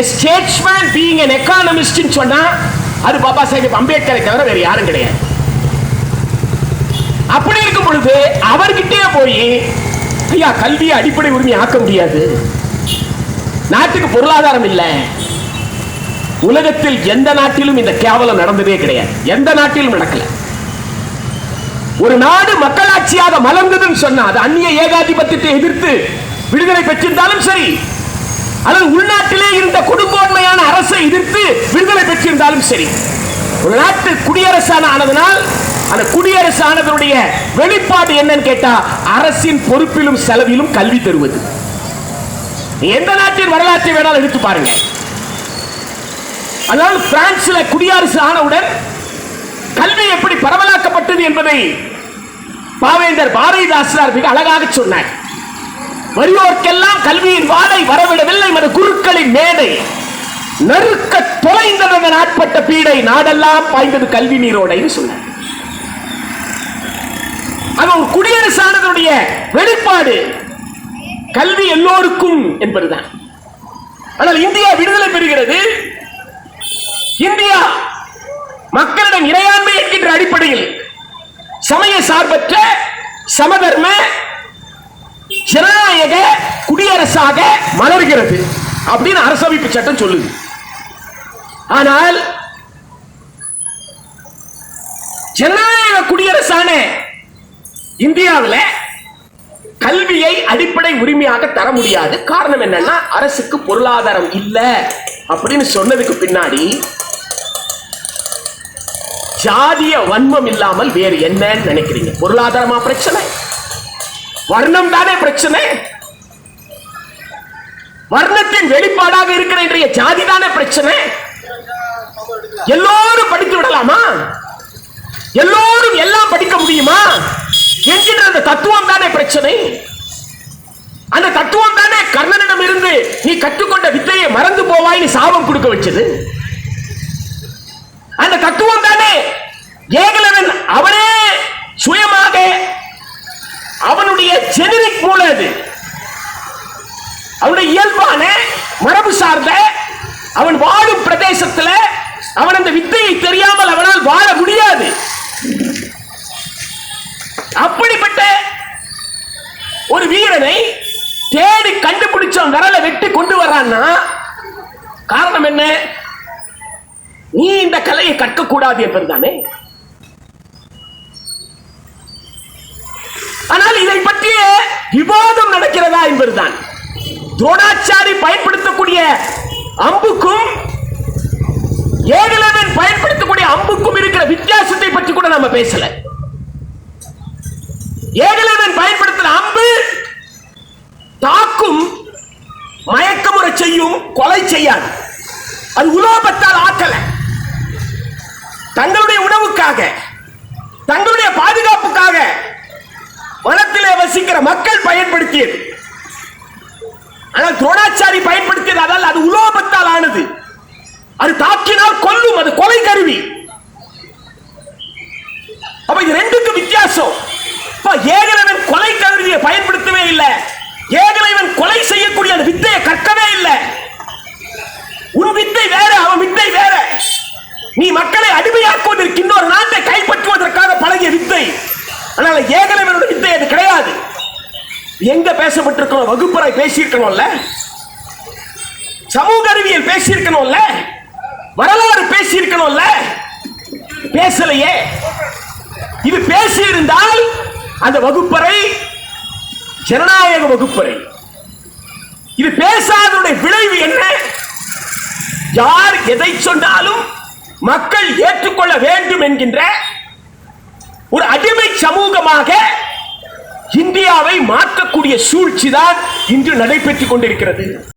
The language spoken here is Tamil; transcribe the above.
a statesman being an economist சொன்னா அது பாபா சாஹேப் அம்பேத்கரை தவிர வேற யாரும் கிடையாது. அப்படி இருக்கும் பொழுது அவர்கிட்டயே போய் ஐயா கல்வியை அடிப்படை உரிமை ஆக்க முடியாது. நாட்டுக்கு பொருளாதாரம் இல்லை. உலகத்தில் எந்த நாட்டிலும் இந்த கேவலம் நடந்ததே கிடையாது. எந்த நாட்டிலும் நடக்கல. ஒரு நாடு மக்களாட்சியாக மலர்ந்ததுன்னு சொன்னா அது அந்நிய ஏகாதிபத்தியத்தை எதிர்த்து விடுதலை பெற்றிருந்தாலும் சரி அல்லது உள்நாட்டிலே இருந்த கொடுங்கோன்மையான அரசை எதிர்த்து விடுதலை பெற்றிருந்தாலும் சரி. ஒரு நாட்டு குடியரசான ஆனதனால் அந்த குடியரசு ஆனதனுடைய வெளிப்பாடு என்னன்னு கேட்டா அரசின் பொறுப்பிலும் செலவிலும் கல்வி தருவது. எந்த நாட்டின் வரலாற்றை வேணாலும் எடுத்து பாருங்க. அதனால் பிரான்ஸ்ல குடியரசு ஆனவுடன் கல்வி எப்படி பரவலாக்கப்பட்டது என்பதை பாவேந்தர் பாரதிதாசனார் மிக அழகாக சொன்னார். வறியோர்க்கெல்லாம் கல்வி நறுக்க தொலைந்தது நாட்பட்ட பீடை நாடெல்லாம் பாய்ந்தது கல்வி நீரோடைன்னு சொன்னார். அது ஒரு குடியரசானதனுடைய வெளிப்பாடு. கல்வி எல்லோருக்கும் என்பதுதான். ஆனால் இந்தியா விடுதலை பெறுகிறது. இந்தியா மக்களிடம் இறையாண்மை என்கின்ற அடிப்படையில் சமய சார்பற்ற சமதர்ம ஜனநாயக குடியரசாக மலர்கிறது அப்படின்னு அரசமைப்பு சட்டம் சொல்லுது. ஆனால் ஜனநாயக குடியரசான இந்தியாவில் கல்வியை அடிப்படை உரிமையாக தர முடியாது. காரணம் என்னன்னா அரசுக்கு பொருளாதாரம் இல்லை அப்படின்னு சொன்னதுக்கு பின்னாடி ஜாதிய வன்மம் இல்லாமல் வேறு என்னன்னு நினைக்கிறீங்க. பொருளாதாரமா பிரச்சனை? வர்ணம் தானே பிரச்சனை? வர்ணத்தின் வெளிப்பாடாக இருக்கிற இன்றைய ஜாதி தானே பிரச்சனை? எல்லோரும் படித்து விடலாமா? எல்லோரும் எல்லாம் படிக்க முடியுமா? என்கின்ற அந்த தத்துவம் தானே பிரச்சனை? அந்த தத்துவம் தானே கர்ணனிடம் இருந்து நீ கற்றுக்கொண்ட வித்தையை மறந்து போவாய் நீ சாபம் கொடுக்க வச்சது? அந்த தத்துவம் தானே ஏக அந்த வித்தையை தெரியாமல் அவனால் வாழ முடியாது. அப்படிப்பட்ட ஒரு வீரனை தேடி கண்டுபிடிச்சவன் விரலை வெட்டி கொண்டு வரான்னா காரணம் என்ன? நீ இந்த கலையை கற்கக்கூடாது என்பதுதானே. ஆனால் இதை பற்றிய விவாதம் நடக்கிறதா என்பதுதான். துரோணாச்சாரி பயன்படுத்தக்கூடிய அம்புக்கும் ஏகலவன் பயன்படுத்தக்கூடிய அம்புக்கும் இருக்கிற வித்தியாசத்தை பற்றி கூட நம்ம பேசல. ஏகலவன் பயன்படுத்துற அம்பு தாக்கும் மயக்கமுறை செய்யும் கொலை செய்யாது. அது உலோகத்தால் ஆக்கல தங்களுடைய உணவுக்காக தங்களுடைய பாதுகாப்புக்காக வனத்திலே வசிக்கிற மக்கள் பயன்படுத்தியது. ஆனால் துரோணாச்சாரி பயன்படுத்தியது அதால் அது உலோகத்தால் ஆனது அது தாக்கினால் கொல்லும் அது கொலை கருவி அப்ப இது ரெண்டுக்கும் வித்தியாசம் இப்ப ஏகலைவன் கொலை கருவியை பயன்படுத்தவே இல்லை ஏகலைவன் கொலை செய்யக்கூடிய அந்த வித்தையை கற்கவே இல்லை உன் வித்தை வேற அவன் வித்தை வேற நீ மக்களை அடிமையாக்குவதற்கு இன்னொரு நாட்டை கைப்பற்றுவதற்காக பழகிய வித்தை அதனால ஏகலைவனோட வித்தை அது கிடையாது. எங்க பேசப்பட்டிருக்கணும் வகுப்பறை பேசியிருக்கணும்ல? சமூக அறிவியல் பேசியிருக்கணும்ல? வரலாறு பேசியிருக்கணும்ல? பேசலையே. இது பேசியிருந்தால் அந்த வகுப்பறை ஜனநாயக வகுப்பறை. இது பேசாதனுடைய விளைவு என்ன? யார் எதை சொன்னாலும் மக்கள் ஏற்றுக்கொள்ள வேண்டும் என்கின்ற ஒரு அடிமை சமூகமாக இந்தியாவை மாற்றக்கூடிய சூழ்ச்சி தான் இன்று நடைபெற்றுக் கொண்டிருக்கிறது.